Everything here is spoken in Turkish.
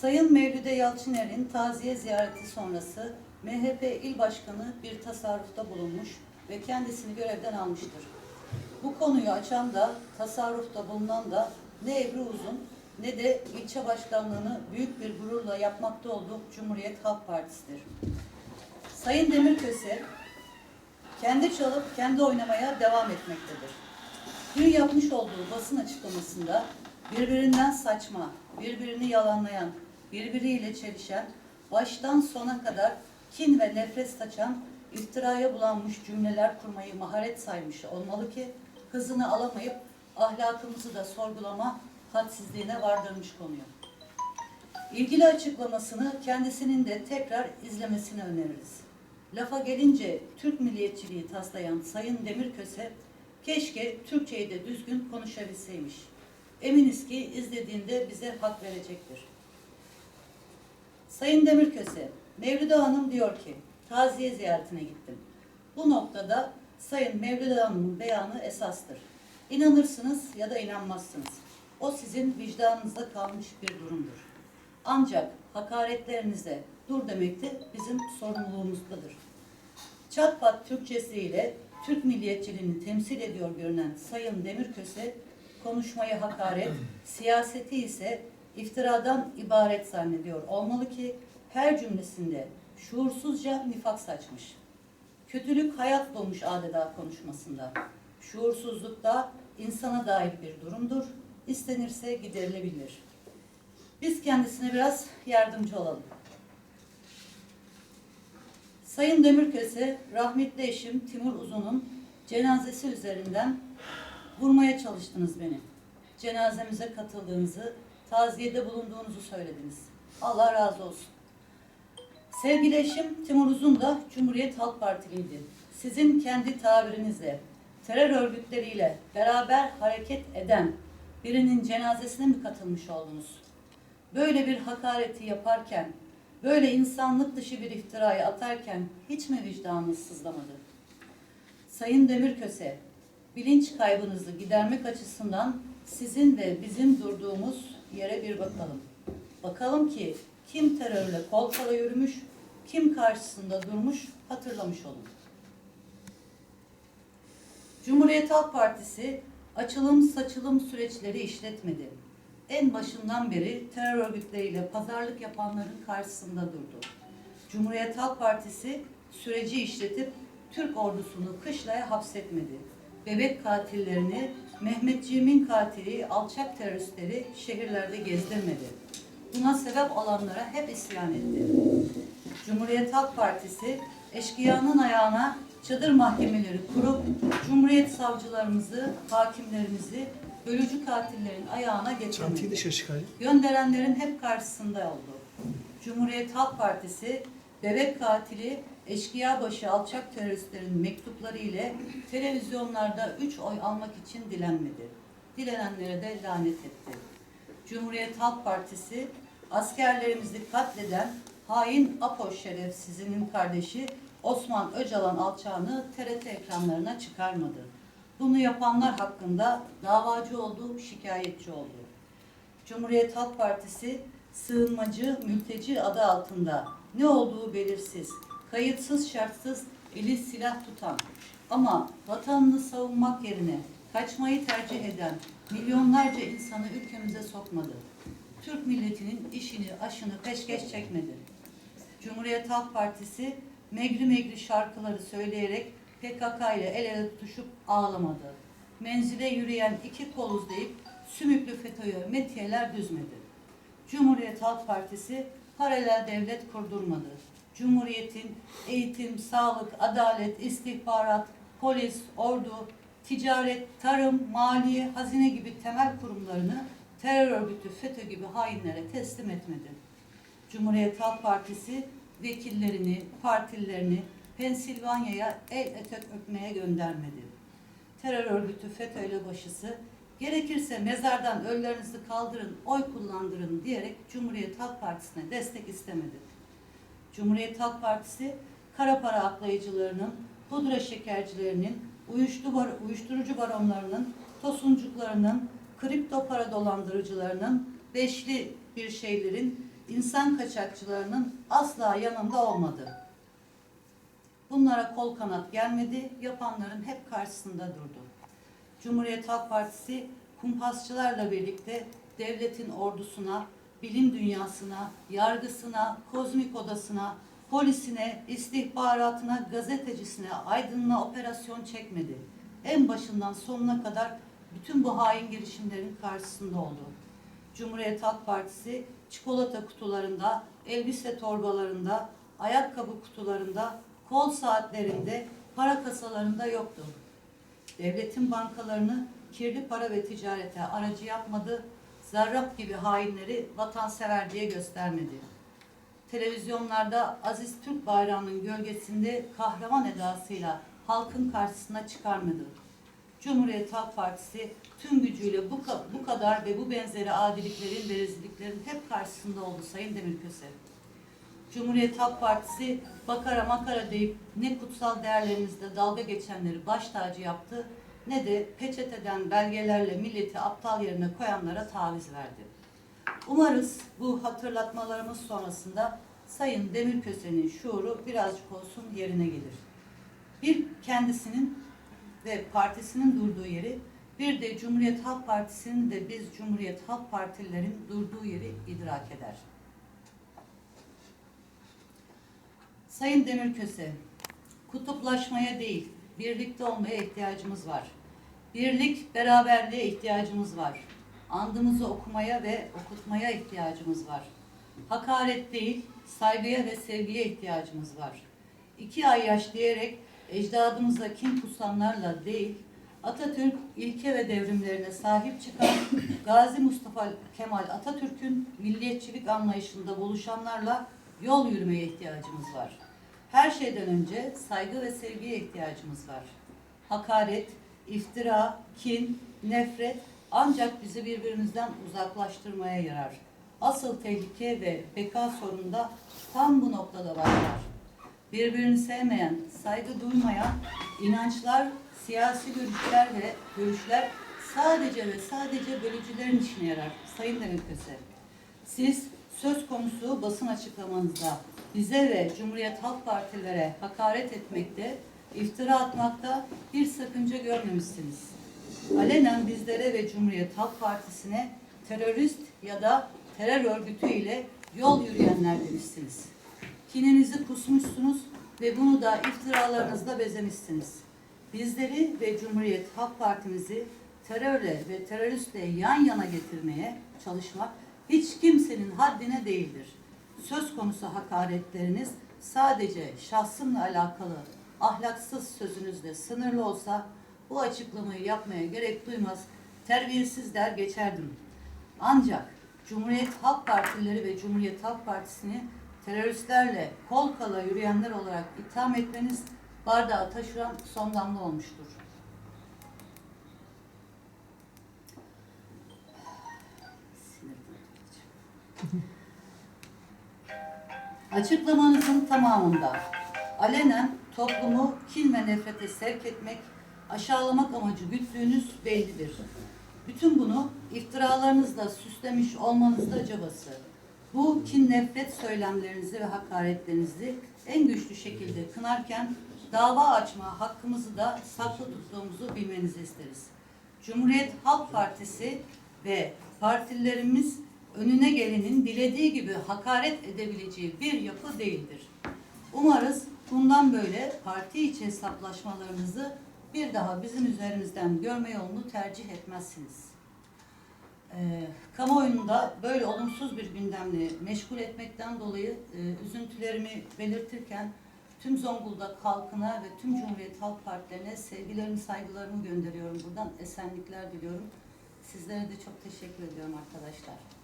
Sayın Mevlüde Yalçıner'in taziye ziyareti sonrası MHP İl Başkanı bir tasarrufta bulunmuş ve kendisini görevden almıştır. Bu konuyu açan da tasarrufta bulunan da ne Ebru Uzun ne de ilçe başkanlığını büyük bir gururla yapmakta olduğu Cumhuriyet Halk Partisi'dir. Sayın Demirköse kendi çalıp kendi oynamaya devam etmektedir. Dün yapmış olduğu basın açıklamasında birbirinden saçma, birbirini yalanlayan, birbiriyle çelişen, baştan sona kadar kin ve nefret saçan, iftiraya bulanmış cümleler kurmayı maharet saymış olmalı ki hızını alamayıp ahlakımızı da sorgulama hadsizliğine vardırmış konuyu. İlgili açıklamasını kendisinin de tekrar izlemesini öneririz. Lafa gelince Türk milliyetçiliği taslayan Sayın Demirköse keşke Türkçeyi de düzgün konuşabilseymiş. Eminiz ki izlediğinde bize hak verecektir. Sayın Demirköse, Mevlüde Hanım diyor ki, taziye ziyaretine gittim. Bu noktada Sayın Mevlüde Hanım'ın beyanı esastır. İnanırsınız ya da inanmazsınız. O sizin vicdanınızda kalmış bir durumdur. Ancak hakaretlerinize dur demek de bizim sorumluluğumuzdadır. Çatpat Türkçesiyle Türk milliyetçiliğini temsil ediyor görünen Sayın Demirköse, konuşmayı hakaret, siyaseti ise iftiradan ibaret zannediyor olmalı ki her cümlesinde şuursuzca nifak saçmış. Kötülük hayat bulmuş adeta konuşmasında. Şuursuzluk da insana dair bir durumdur. İstenirse giderilebilir. Biz kendisine biraz yardımcı olalım. Sayın Demirköse, rahmetli eşim Timur Uzun'un cenazesi üzerinden vurmaya çalıştınız beni. Cenazemize katıldığınızı, taziyede bulunduğunuzu söylediniz. Allah razı olsun. Sevgili eşim Timur Uzun da Cumhuriyet Halk Partiliydi. Sizin kendi tabirinizle, terör örgütleriyle beraber hareket eden birinin cenazesine mi katılmış oldunuz? Böyle bir hakareti yaparken, böyle insanlık dışı bir iftirayı atarken hiç mi vicdanınız sızlamadı? Sayın Demirköse, bilinç kaybınızı gidermek açısından sizin ve bizim durduğumuz yere bir bakalım. Bakalım ki kim terörle kol kola yürümüş, kim karşısında durmuş hatırlamış olun. Cumhuriyet Halk Partisi açılım saçılım süreçleri işletmedi. En başından beri terör örgütleriyle pazarlık yapanların karşısında durdu. Cumhuriyet Halk Partisi süreci işletip Türk ordusunu kışlaya hapsetmedi. Bebek katillerini, Mehmetçiğimin katili, alçak teröristleri şehirlerde gezdirmedi. Buna sebep olanlara hep isyan etti. Cumhuriyet Halk Partisi eşkıyanın ayağına çadır mahkemeleri kurup Cumhuriyet savcılarımızı, hakimlerimizi bölücü katillerin ayağına getirmedi. Gönderenlerin hep karşısında oldu. Cumhuriyet Halk Partisi bebek katili eşkıya başı alçak teröristlerin mektupları ile televizyonlarda üç oy almak için dilenmedi. Dilenenlere de lanet etti. Cumhuriyet Halk Partisi askerlerimizi katleden hain Apo şerefsizinin kardeşi Osman Öcalan alçağını TRT ekranlarına çıkarmadı. Bunu yapanlar hakkında davacı oldu, şikayetçi oldu. Cumhuriyet Halk Partisi sığınmacı, mülteci adı altında ne olduğu belirsiz, kayıtsız şartsız eli silah tutan ama vatanını savunmak yerine kaçmayı tercih eden milyonlarca insanı ülkemize sokmadı. Türk milletinin işini, aşını peşkeş çekmedi. Cumhuriyet Halk Partisi megri megri şarkıları söyleyerek PKK ile el ele tutuşup ağlamadı. Menzile yürüyen iki kol uzayıp sümüklü FETÖ'ye metiyeler düzmedi. Cumhuriyet Halk Partisi paralel devlet kurdurmadı. Cumhuriyetin eğitim, sağlık, adalet, istihbarat, polis, ordu, ticaret, tarım, maliye, hazine gibi temel kurumlarını terör örgütü FETÖ gibi hainlere teslim etmedi. Cumhuriyet Halk Partisi vekillerini, partilerini Pensilvanya'ya el etek öpmeye göndermedi. Terör örgütü FETÖ ile başısı gerekirse mezardan ölülerinizi kaldırın, oy kullandırın diyerek Cumhuriyet Halk Partisi'ne destek istemedi. Cumhuriyet Halk Partisi kara para aklayıcılarının, pudra şekercilerinin, uyuşturucu baronlarının, tosuncuklarının, kripto para dolandırıcılarının, beşli bir şeylerin insan kaçakçılarının asla yanında olmadı. Bunlara kol kanat gelmedi, yapanların hep karşısında durdu. Cumhuriyet Halk Partisi kumpasçılarla birlikte devletin ordusuna, bilim dünyasına, yargısına, kozmik odasına, polisine, istihbaratına, gazetecisine, aydınına operasyon çekmedi. En başından sonuna kadar bütün bu hain girişimlerin karşısında oldu. Cumhuriyet Halk Partisi çikolata kutularında, elbise torbalarında, ayakkabı kutularında, kol saatlerinde, para kasalarında yoktu. Devletin bankalarını kirli para ve ticarete aracı yapmadı, zarrab gibi hainleri vatansever diye göstermedi. Televizyonlarda Aziz Türk bayrağının gölgesinde kahraman edasıyla halkın karşısına çıkarmadı. Cumhuriyet Halk Partisi tüm gücüyle bu, bu kadar ve bu benzeri adiliklerin ve hep karşısında oldu Sayın Demirköse. Cumhuriyet Halk Partisi bakara makara deyip ne kutsal değerlerimizde dalga geçenleri baş tacı yaptı ne de peçeteden belgelerle milleti aptal yerine koyanlara taviz verdi. Umarız bu hatırlatmalarımız sonrasında Sayın Demirköse'nin şuuru birazcık olsun yerine gelir. Bir kendisinin ve partisinin durduğu yeri, bir de Cumhuriyet Halk Partisi'nin de biz Cumhuriyet Halk Partililerin durduğu yeri idrak eder. Sayın Demirköse, kutuplaşmaya değil, birlikte olmaya ihtiyacımız var. Birlik, beraberliğe ihtiyacımız var. Andımızı okumaya ve okutmaya ihtiyacımız var. Hakaret değil, saygıya ve sevgiye ihtiyacımız var. İki ay yaş diyerek ecdadımıza kin kusanlarla değil, Atatürk ilke ve devrimlerine sahip çıkan Gazi Mustafa Kemal Atatürk'ün milliyetçilik anlayışında buluşanlarla yol yürümeye ihtiyacımız var. Her şeyden önce saygı ve sevgiye ihtiyacımız var. Hakaret, iftira, kin, nefret ancak bizi birbirimizden uzaklaştırmaya yarar. Asıl tehlike ve beka sorunu da tam bu noktada başlar. Birbirini sevmeyen, saygı duymayan inançlar, siyasi görüşler ve görüşler sadece ve sadece bölücülerin işine yarar. Sayın Demirköse, siz söz konusu basın açıklamanızda bize ve Cumhuriyet Halk Partilere hakaret etmekte, iftira atmakta bir sakınca görmemişsiniz. Alenen bizlere ve Cumhuriyet Halk Partisi'ne terörist ya da terör örgütü ile yol yürüyenler demişsiniz. Kininizi kusmuşsunuz ve bunu da iftiralarınızla bezemişsiniz. Bizleri ve Cumhuriyet Halk Partimizi terörle ve teröristle yan yana getirmeye çalışmak hiç kimsenin haddine değildir. Söz konusu hakaretleriniz sadece şahsımla alakalı ahlaksız sözünüzle sınırlı olsa bu açıklamayı yapmaya gerek duymaz, terbiyesiz der geçerdim. Ancak Cumhuriyet Halk Partileri ve Cumhuriyet Halk Partisi'ni teröristlerle kol kala yürüyenler olarak itham etmeniz bardağı taşıran son damla olmuştur. Açıklamanızın tamamında alenen toplumu kin ve nefrete sevk etmek, aşağılamak amacı güttüğünüz bellidir. Bütün bunu iftiralarınızla süslemiş olmanızda cabası. Bu kin nefret söylemlerinizi ve hakaretlerinizi en güçlü şekilde kınarken dava açma hakkımızı da saklı tuttuğumuzu bilmenizi isteriz. Cumhuriyet Halk Partisi ve partilerimiz önüne gelenin dilediği gibi hakaret edebileceği bir yapı değildir. Umarız bundan böyle parti içi hesaplaşmalarınızı bir daha bizim üzerimizden görme yolunu tercih etmezsiniz. Ee, kamuoyunda böyle olumsuz bir gündemle meşgul etmekten dolayı e, üzüntülerimi belirtirken tüm Zonguldak halkına ve tüm Cumhuriyet Halk Partilerine sevgilerimi, saygılarımı gönderiyorum. Buradan esenlikler diliyorum. Sizlere de çok teşekkür ediyorum arkadaşlar.